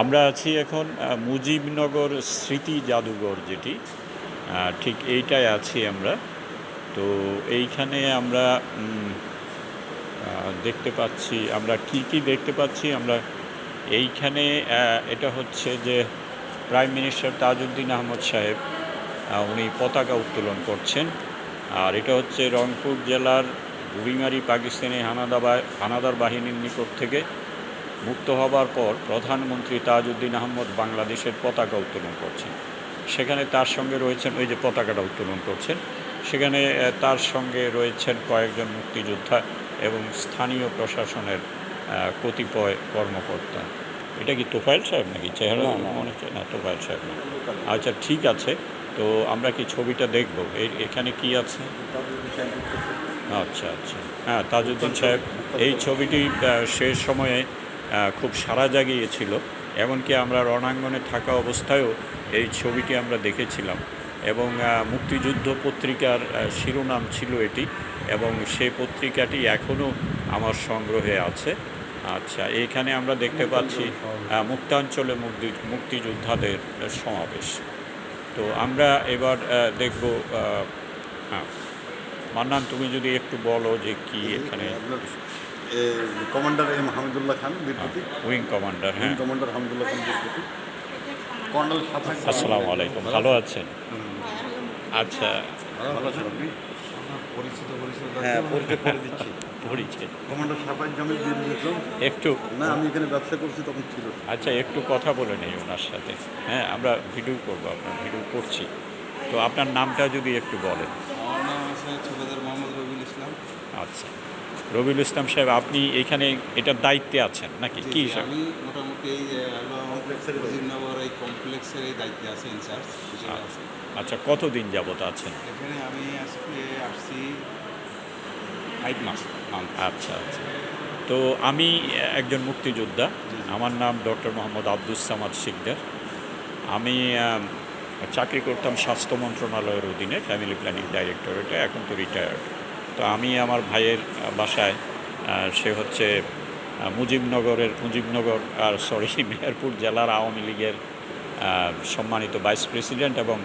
আমরা আছি এখন মুজিবনগর স্মৃতি জাদুঘর যেটি ঠিক এইটাই আছি আমরা। তো এইখানে আমরা দেখতে পাচ্ছি, আমরা কি কি দেখতে পাচ্ছি? আমরা এইখানে এটা হচ্ছে যে প্রাইম মিনিস্টার তাজউদ্দিন আহমদ সাহেব উনি পতাকা উত্তোলন করছেন। আর এটা হচ্ছে রংপুর জেলার বুড়িমারি পাকিস্তানি হানাদাবা হানাদার বাহিনীর নিকট থেকে মুক্ত হবার পর প্রধানমন্ত্রী তাজউদ্দিন আহমদ বাংলাদেশের পতাকা উত্তোলন করছেন। সেখানে তার সঙ্গে রয়েছেন ওই যে পতাকাটা উত্তোলন করছেন সেখানে তার সঙ্গে রয়েছেন কয়েকজন মুক্তিযোদ্ধা এবং স্থানীয় প্রশাসনের কতিপয় কর্মকর্তা। এটা কি তোফায়েল সাহেব নাকি চেহারা? মনে হচ্ছে না তোফায়েল সাহেব না। আচ্ছা ঠিক আছে। তো আমরা কি ছবিটা দেখব? এখানে কি আছে? আচ্ছা আচ্ছা। হ্যাঁ তাজউদ্দিন সাহেব এই ছবিটি শেষ সময়ে খুব সারা জাগিয়েছিল, এমনকি আমরা রণাঙ্গনে থাকা অবস্থায়ও এই ছবিটি আমরা দেখেছিলাম। এবং মুক্তিযুদ্ধ পত্রিকার শিরোনাম ছিল এটি, এবং সেই পত্রিকাটি এখনও আমার সংগ্রহে আছে। আচ্ছা এইখানে আমরা দেখতে পাচ্ছি মুক্তাঞ্চলে মুক্তি, মুক্তিযোদ্ধাদের সমাবেশ। তো আমরা এবার দেখব হ্যাঁ। মান্নান, তুমি যদি একটু বলো যে কি এখানে কমান্ডার এম হামিদুল্লাহ খান বীরপতি উইং কমান্ডার হ্যাঁ। কমান্ডার হামিদুল্লাহ খান বীরপতি কর্নেল সাথে আসসালামু আলাইকুম ভালো আছেন? আচ্ছা। ভালো আছেন আপনি? পরিচিত পরিচিত হ্যাঁ পরিচয় করে দিচ্ছি। পরিচয় কমান্ডার সাফাই জামিল বীর একটু না আমি এখানে ব্যবসা করছি তখন ছিল। আচ্ছা একটু কথা বলে নেই ওনার সাথে। হ্যাঁ আমরা ভিডিও করব আপনার ভিডিও করছি। তো আপনার নামটা যদি একটু বলেন। আমার নাম আছে মোহাম্মদ রবিউল ইসলাম। আচ্ছা। রবিউল ইসলাম সাহেব আপনি এখানে এটার দায়িত্বে আছেন নাকি? কি হিসাবে? আমি মোটামুটি এই কমপ্লেক্সের এই দায়িত্বে আছে ইনচার্জ আচ্ছা কতদিন যাবত আছেন? এখানে আমি আজকে আসছি ফাইভ মাস আচ্ছা আচ্ছা। তো আমি একজন মুক্তিযোদ্ধা আমার নাম ডক্টর মোহাম্মদ আব্দুস সামাদ শিকদার। আমি চাকরি করতাম স্বাস্থ্য মন্ত্রণালয়ের অধীনে ফ্যামিলি প্ল্যানিং ডাইরেক্টরেটে এখন তো রিটায়ার্ড তো আমি আমার ভাইয়ের বাসায় সে হচ্ছে মুজিবনগরের মুজিবনগর আর সরি মেহেরপুর জেলার আওয়ামী লীগের সম্মানিত ভাইস প্রেসিডেন্ট এবং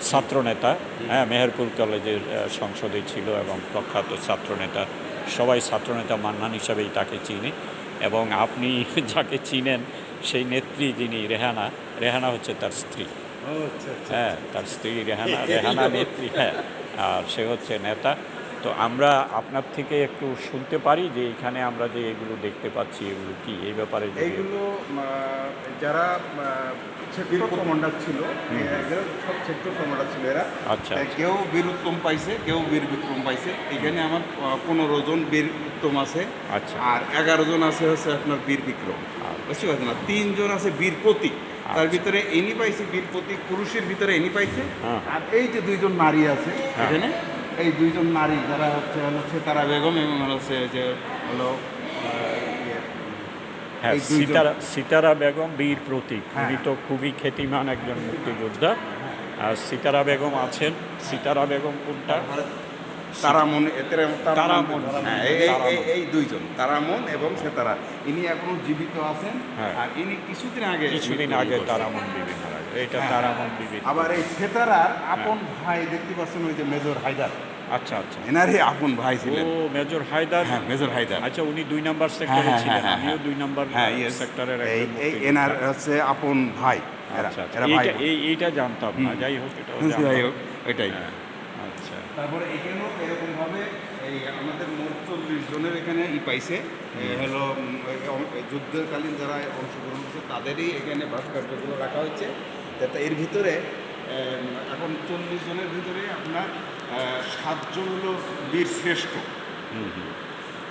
ছাত্রনেতা হ্যাঁ মেহেরপুর কলেজের সংসদে ছিল এবং প্রখ্যাত ছাত্রনেতা সবাই ছাত্রনেতা মান্নান হিসাবেই তাকে চিনি এবং আপনি যাকে চিনেন সেই নেত্রী যিনি রেহানা রেহানা হচ্ছে তার স্ত্রী। হ্যাঁ তার স্ত্রী রেহানা রেহানা নেত্রী হ্যাঁ। আর সে হচ্ছে নেতা। তো আমরা আপনার থেকে একটু শুনতে পারি যে এখানে আমরা যে এগুলো দেখতে পাচ্ছি এগুলো কি? এই ব্যাপারে এইগুলো যারা সেক্টর কমান্ডার ছিল। সব সেক্টর কমান্ডার ছিল এরা। আচ্ছা কেউ বীর উত্তম পাইছে কেউ বীর বিক্রম পাইছে। এখানে আমার পনেরো জন বীর উত্তম আছে। আচ্ছা। আর এগারো জন আছে হচ্ছে আপনার বীর বিক্রম। বুঝতে পারছেন না? তিনজন আছে বীর প্রতীক তার ভিতরে এনি পাইছে বীর প্রতীক পুরুষের ভিতরে এনি পাইছে। হ্যাঁ। আর এই যে দুইজন নারী আছে হ্যাঁ। এখানে এই দুইজন নারী যারা হচ্ছে হচ্ছে তারা বেগম এবং হচ্ছে যে হলো ইয়ে, হ্যাঁ সীতারা সীতারা বেগম বীর প্রতীক হ্যাঁ। উনি তো খুবই খ্যাতিমান একজন মুক্তিযোদ্ধা আর সীতারা বেগম আছেন সীতারা বেগম কোনটা তারামন এতে তারামন। হ্যাঁ এই- দুইজন তারামন এবং সেতারা ইনি এখনও জীবিত আছেন হ্যাঁ। আর ইনি কিছুদিন আগে কিছুদিন আগে। তারামন বিবি। এটা হ্যাঁ। তারামন বিবি আবার এই সেতারার আপন ভাই দেখতে পাচ্ছেন ওই যে মেজর হায়দার আচ্ছা আচ্ছা। এনারই আপন ভাই ও মেজর হায়দার? হ্যাঁ মেজর হায়দার। আচ্ছা উনি দুই নাম্বার সেক্টরে হ্যাঁ, ছিলেন হ্যাঁ, আমিও হ্যাঁ। দুই নাম্বার হ্যাঁ। সেক্টরের এই একজন এই মুক্তিযোদ্ধা। এনার হচ্ছে আপন ভাই। এরা আচ্ছা আচ্ছা। ভাই এই এইটা জানতাম না। যাই হোক এটা যাই হোক এটাই। আচ্ছা। তারপরে এখানেও এরকমভাবে এই আমাদের মোট চল্লিশ জনের এখানে ই পাইছে। হলো যুদ্ধকালীন যারা অংশগ্রহণ করছে তাদেরই এখানে ভাস্কর্যগুলো রাখা হচ্ছে যাতে এর ভিতরে এখন চল্লিশ জনের ভিতরে আপনার সাতজন হলো বীর শ্রেষ্ঠ। হুম হুম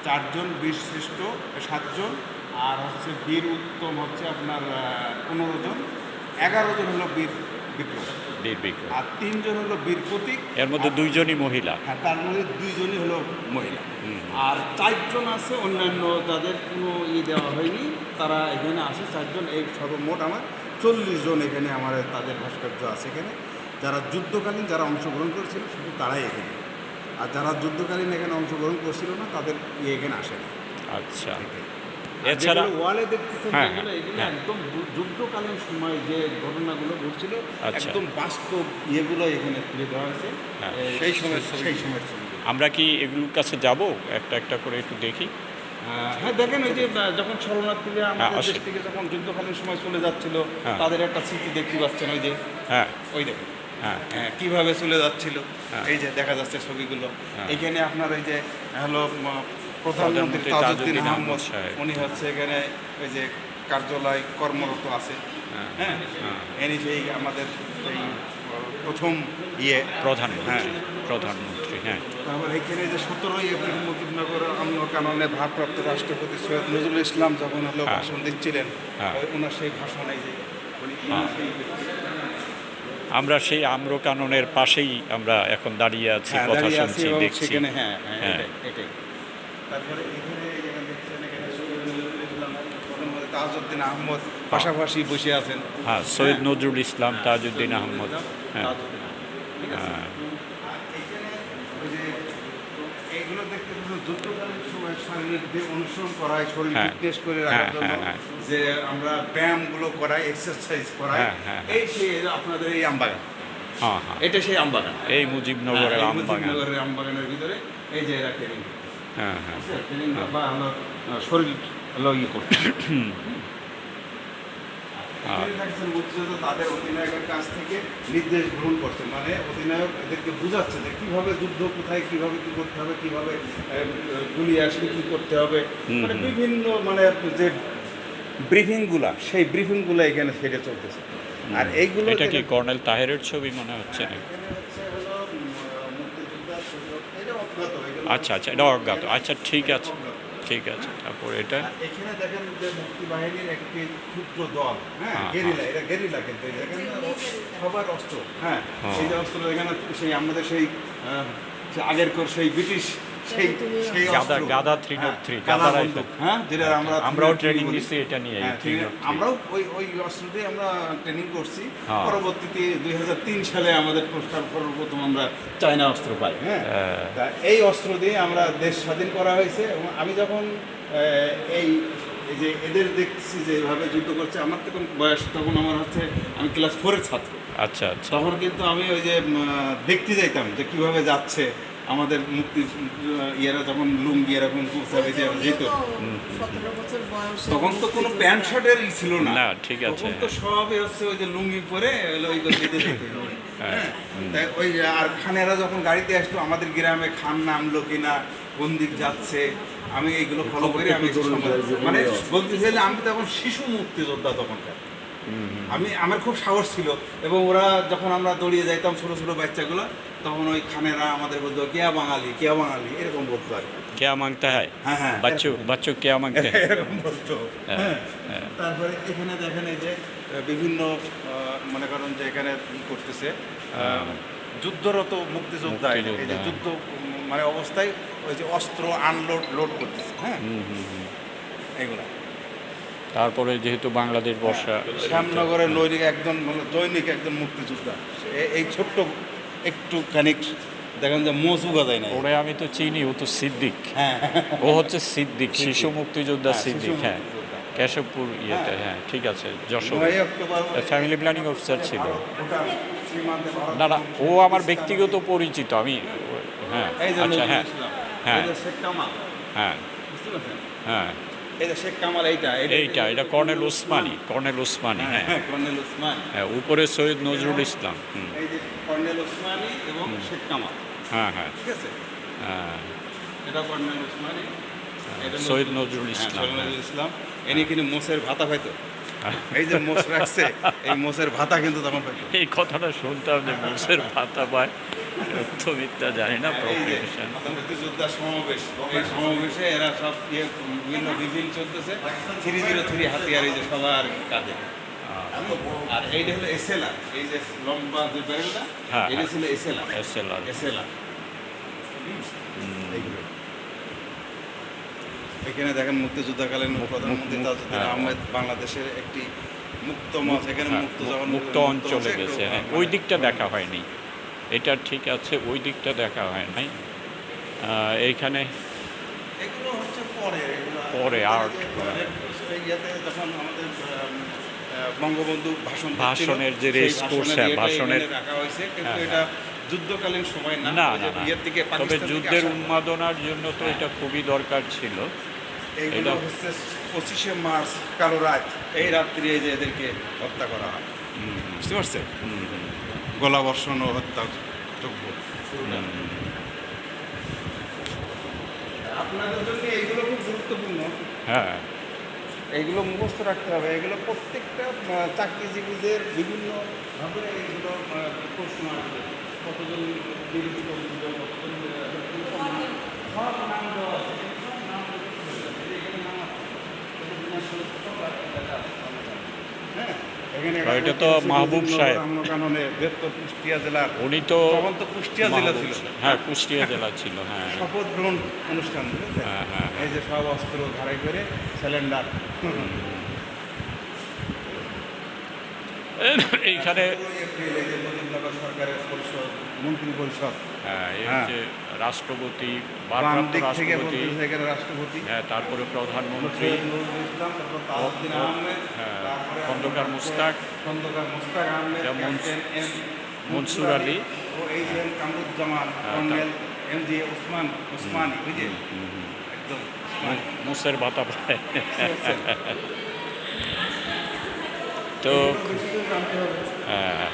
চারজন বীর শ্রেষ্ঠ সাতজন আর হচ্ছে বীর উত্তম হচ্ছে আপনার পনেরো জন এগারো জন হলো বীর বিক্রম। বীর বিক্রম। আর তিনজন হলো বীর প্রতীক। এর মধ্যে দুইজনই মহিলা। হ্যাঁ তার মধ্যে দুইজনই হলো মহিলা। আর চারজন আছে অন্যান্য যাদের কোনো ই দেওয়া হয়নি তারা এখানে আছে চারজন এই সর্বমোট আমার চল্লিশ জন এখানে আমার তাদের ভাস্কর্য আছে এখানে। যারা যুদ্ধকালীন যারা অংশগ্রহণ করেছিল শুধু তারাই এখানে। আর যারা যুদ্ধকালীন এখানে অংশগ্রহণ করছিল না তাদের ইয়ে এখানে আসে না। আচ্ছা। এছাড়া ওয়ালে দেখতেছেন হ্যাঁ, এগুলো হ্যাঁ। একদম যুদ্ধকালীন সময় যে ঘটনাগুলো ঘটছিল আচ্ছা। একদম বাস্তব ইয়েগুলো এখানে তুলে দেওয়া হয়েছে। হ্যাঁ। সেই সময় সেই সময়ের আমরা কি এগুলোর কাছে যাব? একটা একটা করে একটু দেখি। হ্যাঁ দেখেন ওই যে যখন শরণার্থীরা আমাদের। দেশ থেকে যখন যুদ্ধকালীন সময় চলে যাচ্ছিল হ্যাঁ। তাদের একটা স্মৃতি দেখতে পাচ্ছেন ওই যে। হ্যাঁ। ওই দেখুন। হ্যাঁ হ্যাঁ কীভাবে চলে যাচ্ছিল হ্যাঁ। এই যে দেখা যাচ্ছে ছবিগুলো হ্যাঁ। এখানে আপনার এই যে হলো প্রধানমন্ত্রী তাজউদ্দিন আহমদ। উনি হচ্ছে এখানে ওই যে কার্যালয় কর্মরত আছে হ্যাঁ। হ্যাঁ হ্যাঁ। এনি সেই আমাদের আহ, প্রথম ইয়ে প্রধানমন্ত্রী হ্যাঁ। প্রধানমন্ত্রী হ্যাঁ তারপর এখানে যে সতেরোই এপ্রিল মুজিবনগর আমল কাননে ভারপ্রাপ্ত রাষ্ট্রপতি সৈয়দ নজরুল ইসলাম যখন হলো হ্যাঁ। ভাষণ দিচ্ছিলেন হ্যাঁ। ওই ওনার সেই ভাষণে যে উনি হ্যাঁ। সেই আমরা সেই আম্র কাননের পাশেই আমরা এখন দাঁড়িয়ে আছি হ্যাঁ, কথা শুনছি দেখছি। হ্যাঁ হ্যাঁ হ্যাঁ। তারপরে তাজউদ্দিন আহমদ পাশাপাশি বসে আছেন। হ্যাঁ সৈয়দ নজরুল ইসলাম তাজউদ্দিন আহমদ। হ্যাঁ তাজউদ্দিন আহমদ, ঠিক আছে? হ্যাঁ। আর এখানে ওই যে এইগুলো দেখতে যুদ্ধকালীন সময় শারীরিক অনুসরণ করা হয় শরীর হ্যাঁ। ফিটনেস করে হ্যাঁ, রাখার জন্য হ্যাঁ। যে আমরা ব্যায়ামগুলো করাই এক্সারসাইজ করাই এই সেই আপনাদের এই আমবাগান। এটা সেই আমবাগান। এই মুজিবনগরের মুজিবনগরের আমবাগানের ভিতরে এই যে এরা ট্রেনিং হ্যাঁ হ্যাঁ। ট্রেনিং বা শরীর হলো ইয়ে করতে তাদের অধিনায়কের কাছ থেকে নির্দেশ গ্রহণ করছে। মানে অধিনায়ক এদেরকে বুঝাচ্ছে যে কীভাবে যুদ্ধ কোথায় কীভাবে কি করতে হবে কীভাবে আহ, গুলি আসলে কি করতে হবে। মানে বিভিন্ন মানে যে ব্রিফিংগুলা সেই ব্রিফিংগুলো এখানে চলতেছে। আর এইগুলো এটা কি কর্নেল তাহেরের ছবি মনে হচ্ছে না আচ্ছা আচ্ছা এটা অজ্ঞাত। আচ্ছা ঠিক আছে। ঠিক আছে তারপর এটা এখানে দেখেন যে মুক্তি বাহিনীর একটি ক্ষুদ্র দল হ্যাঁ হ্যাঁ, গেরিলা এটা গেরিলা কিন্তু দেখেন সবার অস্ত্র হ্যাঁ সেই এই যে অস্ত্র এখানে সেই আমাদের সেই আগের কর সেই ব্রিটিশ সেই সেই গাদা গাদা থ্রি হ্যাঁ, থ্রি গাদা বন্দুক, হ্যাঁ যেটা আমরা আমরাও ট্রেনিং এটা নিয়ে হ্যাঁ। আমরাও ওই ওই অস্ত্র দিয়ে আমরা ট্রেনিং করছি। হ্যাঁ। পরবর্তীতে দুই হাজার তিন সালে আমাদের সর্বপ্রথম আমরা চায়না অস্ত্র পাই। হ্যাঁ হ্যাঁ। এই অস্ত্র দিয়ে আমরা দেশ স্বাধীন করা হয়েছে এবং আমি যখন আহ, এই এই যে এদের দেখছি যে এভাবে যুদ্ধ করছে আমার তখন বয়স তখন আমার হচ্ছে আমি ক্লাস ফোরের ছাত্র। আচ্ছা আচ্ছা। তখন কিন্তু আমি ওই যে দেখতে যাইতাম যে কীভাবে যাচ্ছে। আমাদের মুক্তি ইয়েরা যখন লুঙ্গি এরকম যেত সতেরো বছর বয়সে তখন তো কোনো প্যান্ট শার্টের ই ছিল না। না, ঠিক আছে। তখন তো সবই হচ্ছে ওই যে লুঙ্গি পরে ওই করে যেতে। হ্যাঁ, হ্যাঁ, ওই আর খানেরা যখন গাড়িতে আসতো আমাদের গ্রামে খান নামলো কিনা কোন দিক যাচ্ছে আমি এইগুলো ফলো করে আমি মানে বলতে চাইলে আমি তখন শিশু মুক্তিযোদ্ধা তখনকার। আমি আমার খুব সাহস ছিল এবং ওরা যখন আমরা দৌড়িয়ে যাইতাম ছোটো ছোটো বাচ্চাগুলো তখন ওই খানেরা আমাদের বলতো কেয়া বাঙালি কেয়া বাঙালি এরকম বলতো আর কেয়া মাংতে হয়? হ্যাঁ হ্যাঁ বাচ্চু বাচ্চু কেয়া মাংতে এরকম বলতো। হ্যাঁ, হ্যাঁ। হ্যাঁ। তারপরে এখানে দেখেন এই যে বিভিন্ন মনে করেন যে এখানে করতেছে যুদ্ধরত মুক্তিযোদ্ধা এই যে যুদ্ধ মানে অবস্থায় ওই যে অস্ত্র আনলোড লোড করতেছে হ্যাঁ। এগুলা তারপরে যেহেতু বাংলাদেশ বর্ষা শ্যামনগরের নৈরিক একজন মানে দৈনিক একজন মুক্তিযোদ্ধা। এ- এই ছোট্ট একটু খানিক দেখেন যে মজুগা যায় না ওরে আমি তো চিনি ও তো সিদ্দিক। হ্যাঁ। ও হচ্ছে সিদ্দিক শিশু মুক্তিযোদ্ধা হ্যাঁ, সিদ্দিক হ্যাঁ। কেশবপুর ইয়েতে হ্যাঁ ঠিক আছে যশোর। ফ্যামিলি প্ল্যানিং অফিসার ছিল। না না ও আমার ব্যক্তিগত পরিচিত আমি হ্যাঁ আচ্ছা হ্যাঁ হ্যাঁ। হ্যাঁ। হ্যাঁ। যে শেখ কামাল এইটা এইটা এটা কর্নেল উসমানী কর্নেল ওসমানী হ্যাঁ হ্যাঁ। কর্নেল ওসমান হ্যাঁ উপরে সৈয়দ নজরুল ইসলাম এই যে কর্নেল ওসমানী এবং শেখ কামাল। হ্যাঁ হ্যাঁ। ঠিক আছে? হ্যাঁ। এটা কর্নেল ওসমানী সৈয়দ নজরুল হ্যাঁ, ইসলাম সৈয়দ নজরুল ইসলাম। এনে কিন্তু মোষের ভাতা পাইতো? হ্যাঁ। এই যে মোষ রাখছে এই মোষের ভাতা কিন্তু তখন এই কথাটা শুনতাম যে মোষের ভাতা পায় মিথ্যা জানি না প্রফেশন মুক্তিযোদ্ধা সমাবেশ এই সমাবেশে এরা সব ইয়ে বিভিন্ন বিভিন্ন চলতেছে থ্রি জিরো থ্রি হাতিয়ার এই যে সবার কাজে আর এইটা হলো এসেলা এই যে লম্বা যে ব্যারেলটা এটা। ছিল এসেলা এসএলআর এসেলা এখানে দেখেন মুক্তিযুদ্ধকালীন প্রধানমন্ত্রী তাজউদ্দিন হ্যাঁ। আহমেদ বাংলাদেশের একটি মুক্ত মঞ্চ এখানে মুক্ত যখন মুক্ত অঞ্চলে গেছে হ্যাঁ ওই দিকটা দেখা হয়নি। এটা ঠিক আছে ওই দিকটা দেখা হয় নাই এইখানে এগুলো হচ্ছে পরে যখন আমাদের বঙ্গবন্ধু ভাষণ ভাষণের যে হ্যাঁ, ইয়েটা ভাষণের- রাখা হয়েছে কিন্তু হ্যাঁ, এটা যুদ্ধকালীন সময় না না তবে যুদ্ধের উন্মাদনার জন্য তো এটা খুবই দরকার ছিল। এইগুলো হচ্ছে পঁচিশে মার্চ কালো রাত এই রাত্রি যে এদেরকে হত্যা করা হয় বুঝতে পারছেন গলা বর্ষণ ও হত্যা আপনাদের জন্য এইগুলো খুব গুরুত্বপূর্ণ হ্যাঁ এইগুলো মুখস্থ রাখতে হবে এগুলো প্রত্যেকটা চাকরিজীবীদের বিভিন্নভাবে এইগুলো আহ, প্রশ্ন আসবে কতজন বিরোধী কতজন সব নাম দেওয়া আছে সব নাম দেওয়া আছে। এখানে নাম আছে। সব লেখা আছে। হ্যাঁ এখানে আর এটা তো মাহবুব সাহেব। কুষ্টিয়া জেলার উনি তো কুষ্টিয়া জেলা ছিল। হ্যাঁ কুষ্টিয়া জেলা ছিল হ্যাঁ। শপথ গ্রহণ অনুষ্ঠান হ্যাঁ, হ্যাঁ, এই যে সব অস্ত্র ধারাই করে সিলিন্ডার। এইখানে মন্ত্রী পরিষদ হ্যাঁ এই হ্যাঁ। হচ্ছে রাষ্ট্রপতি রাষ্ট্রপতি হ্যাঁ তারপরে প্রধানমন্ত্রী হ্যাঁ, খন্দকার মুস্তাক, খন্দকার মুস্তাক আহমেদ মনসুর আলী, ও এই যে Kamruzzaman colonel M G Osman Osmani বুঝে একদম মুসের ভাতা তো হ্যাঁ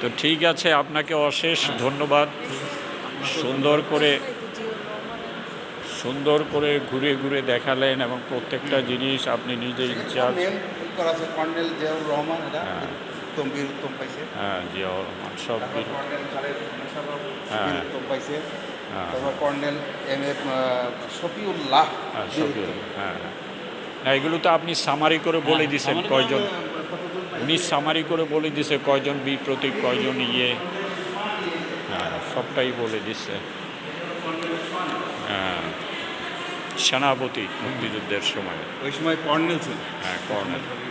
তো ঠিক আছে আপনাকে অশেষ ধন্যবাদ সুন্দর করে সুন্দর করে ঘুরে ঘুরে দেখালেন এবং প্রত্যেকটা জিনিস আপনি নিজে in-charge name colonel Ziaur Rahman হ্যাঁ। হ্যাঁ জিয়াউর রহমান সব হ্যাঁ। হ্যাঁ। তারপর কর্নেল এম এফ শফিউল্লাহ হ্যাঁ বীর হ্যাঁ এগুলো তো আপনি সামারি করে বলে দিছেন আমাদের কয়জন? উনি সামারি করে বলে দিছে কয়জন বি প্রতীক কয়জন ইয়ে। হ্যাঁ সবটাই বলে দিছে। হ্যাঁ সেনাপতি মুক্তিযুদ্ধের সময়। ওই সময় কর্নেল ছিল হ্যাঁ কর্নেল।